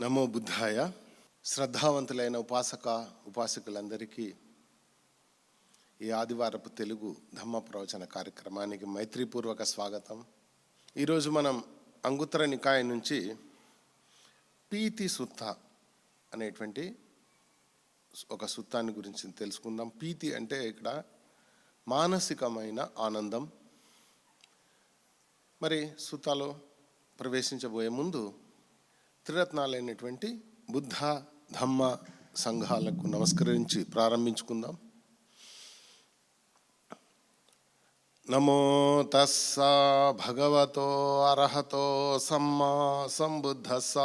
నమో బుద్ధాయ. శ్రద్ధావంతులైన ఉపాసక ఉపాసకులందరికీ ఈ ఆదివారపు తెలుగు ధమ్మ ప్రవచన కార్యక్రమానికి మైత్రిపూర్వక స్వాగతం. ఈరోజు మనం అంగుత్తర నికాయ నుంచి పీతి సుత్త అనేటువంటి ఒక సుత్తాన్ని గురించి తెలుసుకుందాం. పీతి అంటే ఇక్కడ మానసికమైన ఆనందం. మరి సుతాలో ప్రవేశించబోయే ముందు త్రిరత్నాలైనటువంటి బుద్ధ ధమ్మ సంఘాలకు నమస్కరించి ప్రారంభించుకుందాం. నమో తస్స భగవతో అర్హతో సమ్మా సంబుద్ధస్స.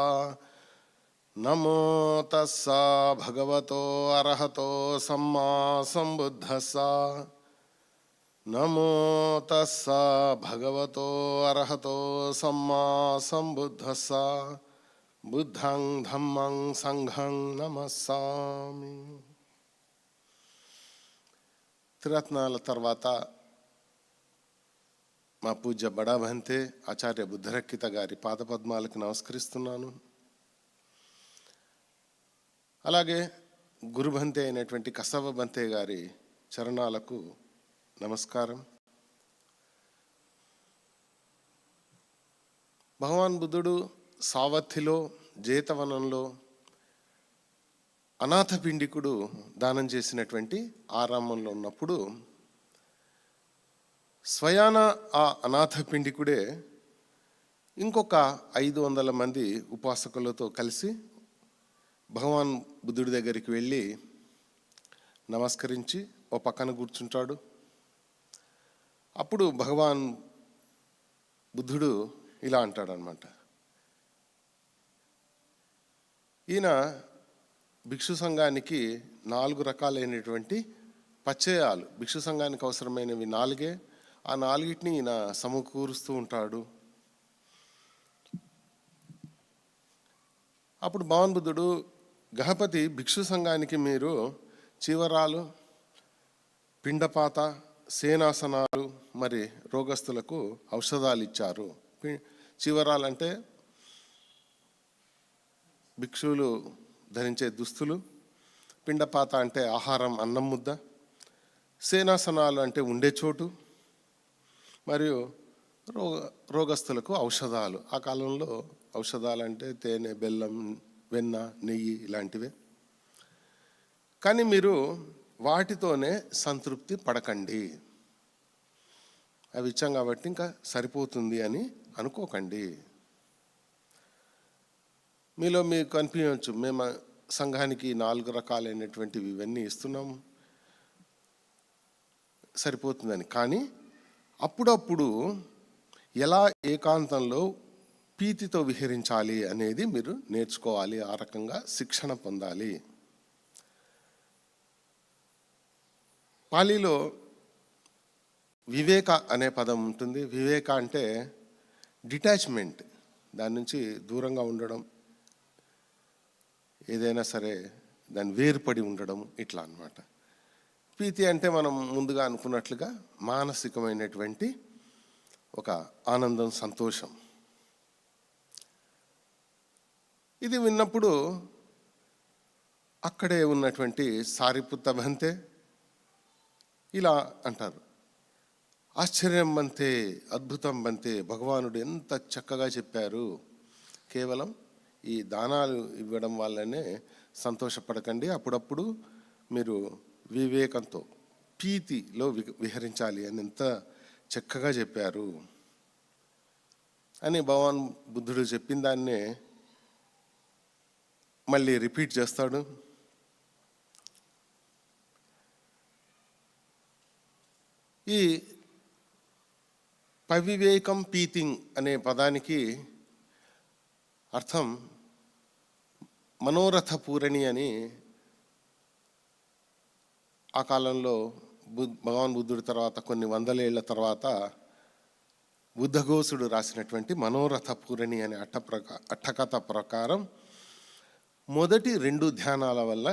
నమో తస్స భగవతో అర్హతో సమ్మా సంబుద్ధస్స. నమో తస్స భగవతో అర్హతో సమ్మా సంబుద్ధస్స. బుద్ధం ధమ్మం సంఘం నమస్సామి. త్రిరత్నాల తర్వాత మా పూజ్య బడాభంతే ఆచార్య బుద్ధరక్కిత గారి పాదపద్మాలకు నమస్కరిస్తున్నాను. అలాగే గురుభంతే అయినటువంటి కసవ బంతే గారి చరణాలకు నమస్కారం. భగవాన్ బుద్ధుడు సావత్తిలో జేతవనంలో అనాథ పిండికుడు దానం చేసినటువంటి ఆరామంలో ఉన్నప్పుడు స్వయాన ఆ అనాథ పిండికుడే ఇంకొక ఐదు వందల మంది ఉపాసకులతో కలిసి భగవాన్ బుద్ధుడి దగ్గరికి వెళ్ళి నమస్కరించి ఓ పక్కన కూర్చుంటాడు. అప్పుడు భగవాన్ బుద్ధుడు ఇలా అంటాడనమాట ఈయన భిక్షు సంఘానికి నాలుగు రకాలైనటువంటి పచ్చయాలు భిక్షు సంఘానికి అవసరమైనవి నాలుగే. ఆ నాలుగిటిని ఈయన సమకూరుస్తూ ఉంటాడు. అప్పుడు భగవాన్ బుద్ధుడు గహపతి భిక్షు సంఘానికి మీరు చీవరాలు పిండపాత సేనాసనాలు మరి రోగస్తులకు ఔషధాలు ఇచ్చారు. పి- చీవరాలంటే భిక్షువులు ధరించే దుస్తులు పిండపాత అంటే ఆహారం అన్నం ముద్ద సేనాసనాలు అంటే ఉండే చోటు మరియు రోగ రోగస్తులకు ఔషధాలు. ఆ కాలంలో ఔషధాలు అంటే తేనె బెల్లం వెన్న నెయ్యి ఇలాంటివే. కానీ మీరు వాటితోనే సంతృప్తి పడకండి. అవి ఇచ్చాం కాబట్టి ఇంకా సరిపోతుంది అని అనుకోకండి. మీలో మీకు అనిపించవచ్చు మేము సంఘానికి నాలుగు రకాలైనటువంటివి ఇవన్నీ ఇస్తున్నాము. సరిపోతుందని. కానీ అప్పుడప్పుడు ఎలా ఏకాంతంలో పీతితో విహరించాలి అనేది మీరు నేర్చుకోవాలి. ఆ రకంగా శిక్షణ పొందాలి. పాలీలో వివేక అనే పదం ఉంటుంది. వివేక అంటే డిటాచ్మెంట్. దాని నుంచి దూరంగా ఉండడం. ఏదైనా సరే దాన్ని వేరుపడి ఉండడం ఇట్లా అన్నమాట. ప్రీతి అంటే మనం ముందుగా అనుకున్నట్లుగా మానసికమైనటువంటి ఒక ఆనందం సంతోషం. ఇది విన్నప్పుడు అక్కడే ఉన్నటువంటి సారిపుత్త బంతే ఇలా అంటారు. ఆశ్చర్యం బంతే అద్భుతం బంతే భగవానుడు ఎంత చక్కగా చెప్పారు. కేవలం ఈ దానాలు ఇవ్వడం వల్లనే సంతోషపడకండి. అప్పుడప్పుడు మీరు వివేకంతో ప్రీతిలో విహరించాలి అని ఎంత చక్కగా చెప్పారు. అని భగవాన్ బుద్ధుడు చెప్పిన దాన్నే మళ్ళీ రిపీట్ చేస్తాడు. ఈ పవివేకం పీతింగ్ అనే పదానికి అర్థం మనోరథ పూరణి అని ఆ కాలంలో బుద్ భగవాన్ బుద్ధుడి తర్వాత కొన్ని వందలేళ్ళ తర్వాత బుద్ధఘోషుడు రాసినటువంటి మనోరథ పూరణి అనే అట్ట ప్రకా అట్టకథ ప్రకారం మొదటి రెండు ధ్యానాల వల్ల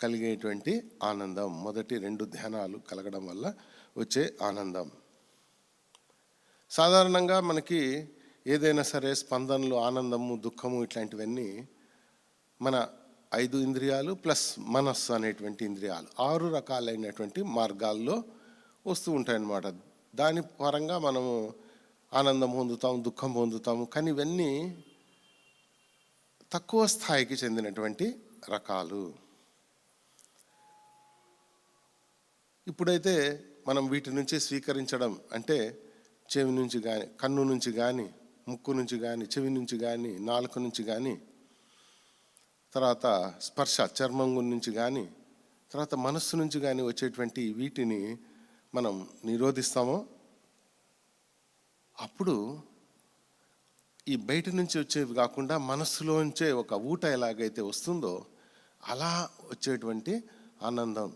కలిగేటువంటి ఆనందం మొదటి రెండు ధ్యానాలు కలగడం వల్ల వచ్చే ఆనందం. సాధారణంగా మనకి ఏదైనా సరే స్పందనలు ఆనందము దుఃఖము ఇట్లాంటివన్నీ మన ఐదు ఇంద్రియాలు ప్లస్ మనస్సు అనేటువంటి ఇంద్రియాలు. ఆరు రకాలైనటువంటి మార్గాల్లో వస్తూ ఉంటాయన్నమాట. దాని పరంగా మనము ఆనందం పొందుతాం దుఃఖం పొందుతాము కానీ ఇవన్నీ తక్కువ స్థాయికి చెందినటువంటి రకాలు. ఇప్పుడైతే మనం వీటి నుంచి స్వీకరించడం అంటే చెవి నుంచి కానీ కన్ను నుంచి కానీ ముక్కు నుంచి కానీ చెవి నుంచి కానీ నాలుక నుంచి కానీ తర్వాత స్పర్శ చర్మం నుంచి కానీ తర్వాత మనస్సు నుంచి కానీ వచ్చేటువంటి వీటిని మనం నిరోధిస్తామో? అప్పుడు ఈ బయట నుంచి వచ్చేవి కాకుండా మనస్సులోంచే ఒక ఊట ఎలాగైతే వస్తుందో అలా వచ్చేటువంటి ఆనందం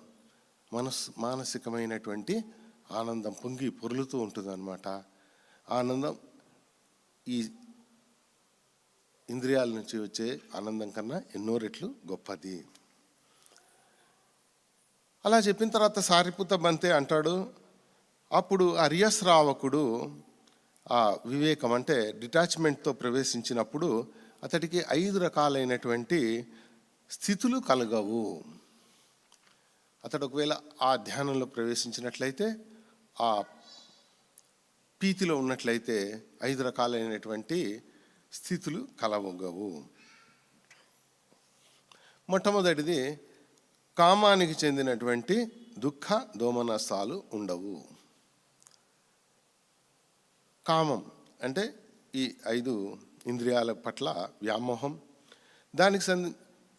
మనస్ మానసికమైనటువంటి ఆనందం పొంగి పొరులుతూ ఉంటుంది అనమాట ఆనందం ఈ ఇంద్రియాల నుంచి వచ్చే ఆనందం కన్నా ఎన్నో రెట్లు గొప్పది. అలా చెప్పిన తర్వాత సారిపుత బంతే అంటాడు అప్పుడు అర్యశ్రావకుడు ఆ వివేకం అంటే డిటాచ్మెంట్తో ప్రవేశించినప్పుడు అతడికి ఐదు రకాలైనటువంటి స్థితులు కలగవు. అతడు ఒకవేళ ఆ ధ్యానంలో ప్రవేశించినట్లయితే ఆ పీతిలో ఉన్నట్లయితే ఐదు రకాలైనటువంటి స్థితులు కలవగవు. మొట్టమొదటిది కామానికి చెందినటువంటి దుఃఖ దోమనసాలు ఉండవు. కామం అంటే ఈ ఐదు ఇంద్రియాల పట్ల వ్యామోహం. దానికి సం-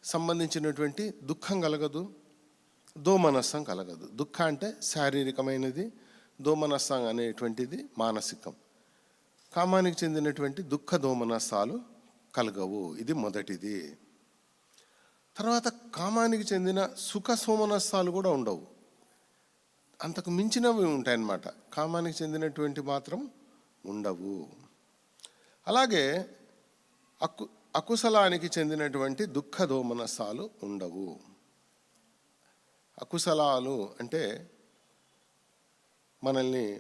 సంబంధించినటువంటి దుఃఖం కలగదు దోమనస్సం కలగదు. దుఃఖ అంటే శారీరకమైనది దోమనస్సం అనేటువంటిది మానసికం. కామానికి చెందినటువంటి దుఃఖ దోమనస్సాలు కలగవు. ఇది మొదటిది. తర్వాత కామానికి చెందిన సుఖ సోమనస్సాలు కూడా ఉండవు. అంతకు మించినవి ఉంటాయన్నమాట. కామానికి చెందినటువంటి మాత్రం ఉండవు. అలాగే అకు అకుశలానికి చెందినటువంటి దుఃఖ దోమనస్సాలు ఉండవు. అకుశలాలు అంటే మనల్ని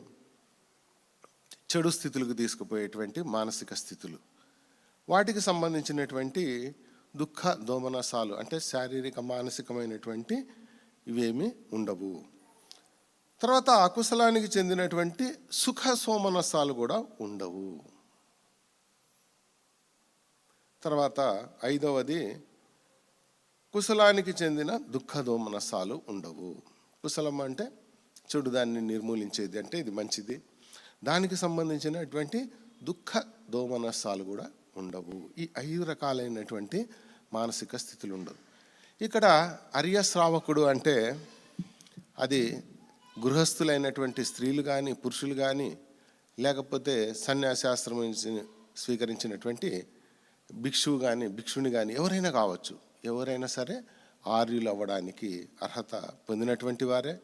చెడు స్థితులకు తీసుకుపోయేటువంటి మానసిక స్థితులు. వాటికి సంబంధించినటువంటి దుఃఖ దోమనసాలు అంటే శారీరక మానసికమైనటువంటి ఇవేమి ఉండవు. తర్వాత అకుశలానికి చెందినటువంటి సుఖ సోమనసాలు కూడా ఉండవు. తర్వాత ఐదవది కుశలానికి చెందిన దుఃఖ దోమనసాలు ఉండవు. కుశలం అంటే చెడు దాన్ని నిర్మూలించేది అంటే ఇది మంచిది. దానికి సంబంధించినటువంటి దుఃఖ దోమనసాలు కూడా ఉండవు. ఈ ఐదు రకాలైనటువంటి మానసిక స్థితులు ఉండవు. ఇక్కడ అర్యశ్రావకుడు అంటే అది గృహస్థులైనటువంటి స్త్రీలు కానీ పురుషులు కానీ లేకపోతే సన్యాసాశ్రమం స్వీకరించినటువంటి భిక్షువు కానీ భిక్షుని కానీ ఎవరైనా కావచ్చు. ఎవరైనా సరే ఆర్యులు అవ్వడానికి అర్హత పొందినటువంటి వారే.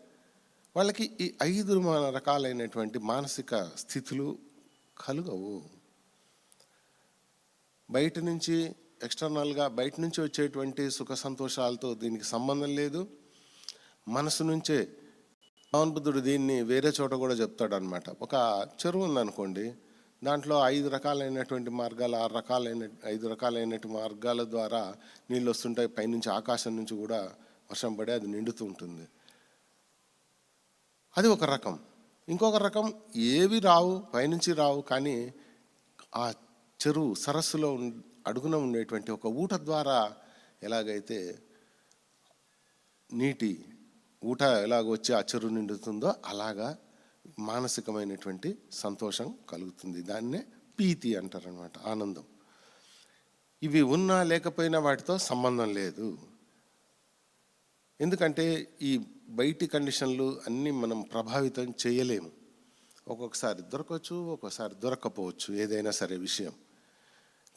వాళ్ళకి ఈ ఐదు రకాలైనటువంటి మానసిక స్థితులు కలుగవు. బయట నుంచి ఎక్స్టర్నల్గా బయట నుంచి వచ్చేటువంటి సుఖ సంతోషాలతో దీనికి సంబంధం లేదు. మనసు నుంచే పవన్బుద్ధుడు దీన్ని వేరే చోట కూడా చెప్తాడు అనమాట ఒక చెరువు ఉందనుకోండి దాంట్లో ఐదు రకాలైనటువంటి మార్గాలు ఆరు రకాలైన ఐదు రకాలైనటువంటి మార్గాల ద్వారా నీళ్ళు వస్తుంటాయి. పైనుంచి ఆకాశం నుంచి కూడా వర్షం పడి అది నిండుతూ ఉంటుంది. అది ఒక రకం. ఇంకొక రకం ఏవి రావు పైనుంచి రావు కానీ ఆ చెరువు సరస్సులో అడుగున ఉండేటువంటి ఒక ఊట ద్వారా ఎలాగైతే నీటి ఊట ఎలాగ వచ్చి ఆ చెరువు నిండుతుందో అలాగా మానసికమైనటువంటి సంతోషం కలుగుతుంది. దాన్నే పీతి అంటారనమాట ఆనందం. ఇవి ఉన్నా లేకపోయినా వాటితో సంబంధం లేదు. ఎందుకంటే ఈ బయటి కండిషన్లు అన్నీ మనం ప్రభావితం చేయలేము. ఒక్కొక్కసారి దొరకవచ్చు ఒక్కొక్కసారి దొరకపోవచ్చు ఏదైనా సరే విషయం.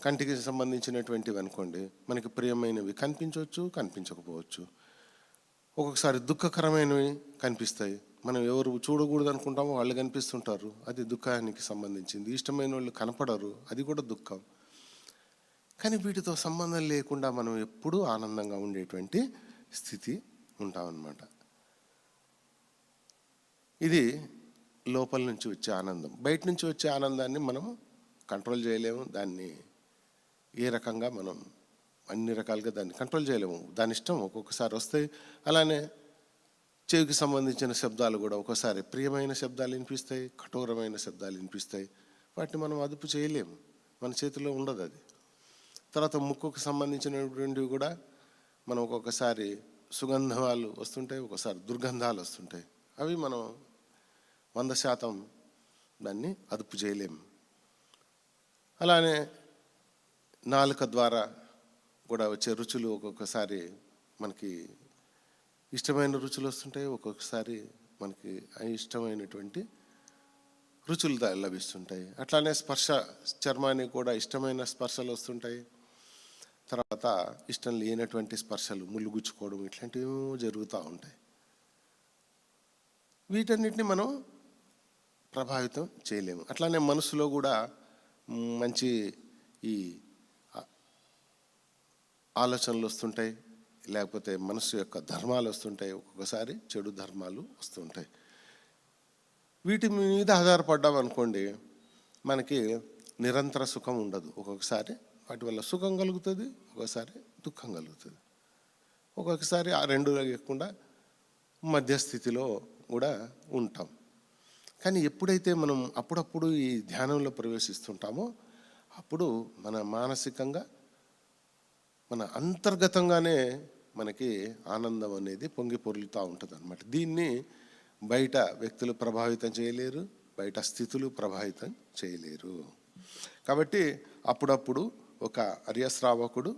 కంటికి సంబంధించినటువంటివి అనుకోండి మనకి ప్రియమైనవి కనిపించవచ్చు కనిపించకపోవచ్చు. ఒక్కొక్కసారి దుఃఖకరమైనవి కనిపిస్తాయి. మనం ఎవరు చూడకూడదు అనుకుంటామో వాళ్ళు కనిపిస్తుంటారు. అది దుఃఖానికి సంబంధించింది. ఇష్టమైన వాళ్ళు కనపడరు. అది కూడా దుఃఖం. కానీ వీటితో సంబంధం లేకుండా మనం ఎప్పుడూ ఆనందంగా ఉండేటువంటి స్థితి ఉంటామన్నమాట ఇది లోపల నుంచి వచ్చే ఆనందం. బయట నుంచి వచ్చే ఆనందాన్ని మనం కంట్రోల్ చేయలేము. దాన్ని ఏ రకంగా మనం అన్ని రకాలుగా దాన్ని కంట్రోల్ చేయలేము. దాని ఇష్టం ఒక్కొక్కసారి వస్తాయి. అలానే చెవికి సంబంధించిన శబ్దాలు కూడా ఒక్కోసారి ప్రియమైన శబ్దాలు వినిపిస్తాయి కఠోరమైన శబ్దాలు వినిపిస్తాయి. వాటిని మనం అదుపు చేయలేము. మన చేతిలో ఉండదు అది. తర్వాత ముక్కుకు సంబంధించినటువంటివి కూడా మనం ఒక్కొక్కసారి సుగంధాలు వస్తుంటాయి ఒక్కొక్కసారి దుర్గంధాలు వస్తుంటాయి. అవి మనం వంద శాతం దాన్ని అదుపు చేయలేము అలానే నాలుక ద్వారా కూడా వచ్చే రుచులు ఒక్కొక్కసారి మనకి ఇష్టమైన రుచులు వస్తుంటాయి ఒక్కొక్కసారి మనకి ఇష్టమైనటువంటి రుచులు లభిస్తుంటాయి. అట్లానే స్పర్శ చర్మానికి కూడా ఇష్టమైన స్పర్శలు వస్తుంటాయి. తర్వాత ఇష్టం లేనటువంటి స్పర్శలు ముళ్ళు గుచ్చుకోవడం ఇట్లాంటివి జరుగుతూ ఉంటాయి. వీటన్నిటిని మనం ప్రభావితం చేయలేము. అట్లానే మనసులో కూడా మంచి ఈ ఆలోచనలు వస్తుంటాయి. లేకపోతే మనసు యొక్క ధర్మాలు వస్తుంటాయి. ఒక్కొక్కసారి చెడు ధర్మాలు వస్తుంటాయి. వీటి మీద ఆధారపడ్డాం అనుకోండి మనకి నిరంతర సుఖం ఉండదు. ఒక్కొక్కసారి వాటి వల్ల సుఖం కలుగుతుంది ఒక్కొక్కసారి దుఃఖం కలుగుతుంది. ఒక్కొక్కసారి ఆ రెండు లేకుండా మధ్యస్థితిలో కూడా ఉంటాం. కానీ ఎప్పుడైతే మనం అప్పుడప్పుడు ఈ ధ్యానంలో ప్రవేశిస్తుంటామో అప్పుడు మన మానసికంగా మన అంతర్గతంగానే మనకి ఆనందం అనేది పొంగి పొరులుతూ ఉంటుంది అనమాట దీన్ని బయట వ్యక్తులు ప్రభావితం చేయలేరు బయట స్థితులు ప్రభావితం చేయలేరు. కాబట్టి అప్పుడప్పుడు ఒక అర్యశ్రావకుడు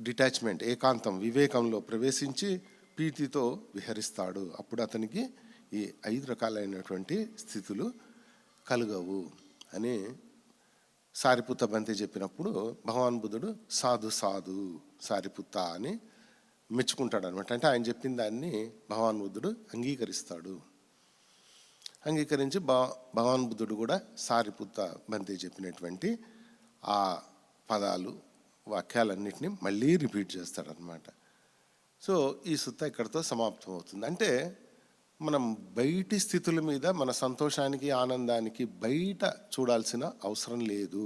డిటాచ్మెంట్ ఏకాంతం వివేకంలో ప్రవేశించి ప్రీతితో విహరిస్తాడు. అప్పుడు అతనికి ఈ ఐదు రకాలైనటువంటి స్థితులు కలుగవు అని సారిపుత్త బంతి చెప్పినప్పుడు భగవాన్ బుద్ధుడు సాధు సాధు సారిపుత్త అని మెచ్చుకుంటాడు అనమాట అంటే ఆయన చెప్పిన దాన్ని భగవాన్ బుద్ధుడు అంగీకరిస్తాడు. అంగీకరించి భగవాన్ బుద్ధుడు కూడా సారిపుత్త బంతి చెప్పినటువంటి ఆ పదాలు వాక్యాలన్నింటినీ మళ్ళీ రిపీట్ చేస్తాడనమాట సో ఈ సుత్త ఇక్కడితో సమాప్తం అవుతుంది అంటే మనం బయటి స్థితుల మీద మన సంతోషానికి ఆనందానికి బయట చూడాల్సిన అవసరం లేదు.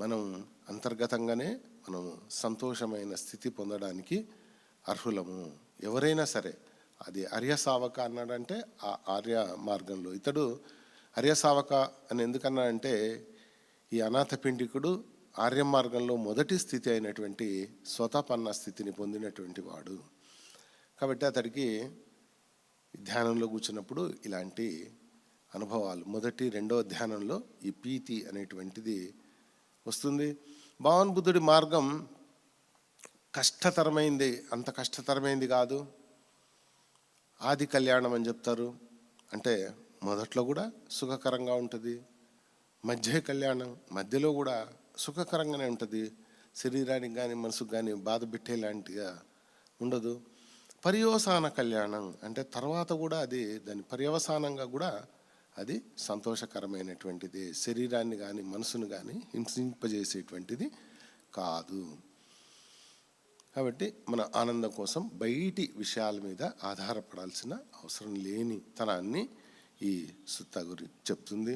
మనం అంతర్గతంగానే మనం సంతోషమైన స్థితి పొందడానికి అర్హులము. ఎవరైనా సరే అది ఆర్య సావక అన్నాడంటే ఆ ఆర్య మార్గంలో. ఇతడు ఆర్య సావక అని ఎందుకన్నాడంటే ఈ అనాథ పిండికుడు ఆర్య మార్గంలో మొదటి స్థితి అయినటువంటి స్వతపన్న స్థితిని పొందినటువంటి వాడు. కాబట్టి అతడికి ధ్యానంలో కూర్చున్నప్పుడు ఇలాంటి అనుభవాలు. మొదటి రెండో ధ్యానంలో ఈ ప్రీతి అనేటువంటిది వస్తుంది. భగవాన్ బుద్ధుడి మార్గం కష్టతరమైంది. అంత కష్టతరమైంది కాదు. ఆది కళ్యాణం అని చెప్తారు. అంటే మొదట్లో కూడా సుఖకరంగా ఉంటుంది. మధ్య కళ్యాణం మధ్యలో కూడా సుఖకరంగానే ఉంటుంది. శరీరానికి కానీ మనసుకు కానీ బాధ పెట్టేలాంటిగా ఉండదు. పర్యవసాన కళ్యాణం అంటే తర్వాత కూడా అది దాని పర్యవసానంగా కూడా అది సంతోషకరమైనటువంటిది. శరీరాన్ని కానీ మనసును కానీ హింసింపజేసేటువంటిది కాదు. కాబట్టి మన ఆనందం కోసం బయటి విషయాల మీద ఆధారపడాల్సిన అవసరం లేని తనాన్ని ఈ సుత్త గురి చెప్తుంది.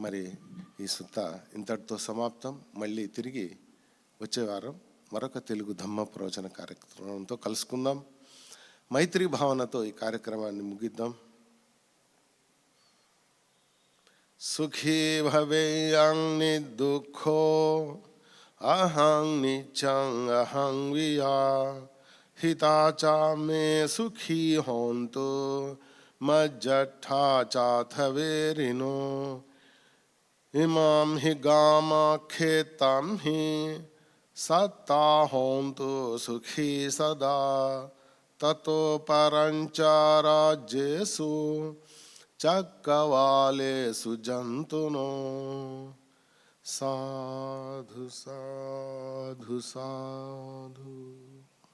మరి ఈ సుత్త ఇంతటితో సమాప్తం. మళ్ళీ తిరిగి వచ్చే వారం మరొక తెలుగు ధమ్మ ప్రవచన కార్యక్రమంతో కలుసుకుందాం. మైత్రి భావనతో ఈ కార్యక్రమాన్ని ముగిద్దాం. సుఖీ భవేయంని దుఃఖో అహం చంగ్ అహం వియా హితా మే సుఖీ मज्जठा चाथवेरिनो इमाम हि गामाख्येतां हि सत्ता होन्तु सुखी सदा। ततो परञ्च राज्येषु चक्रवालेषु जन्तुनो। साधु साधु साधु।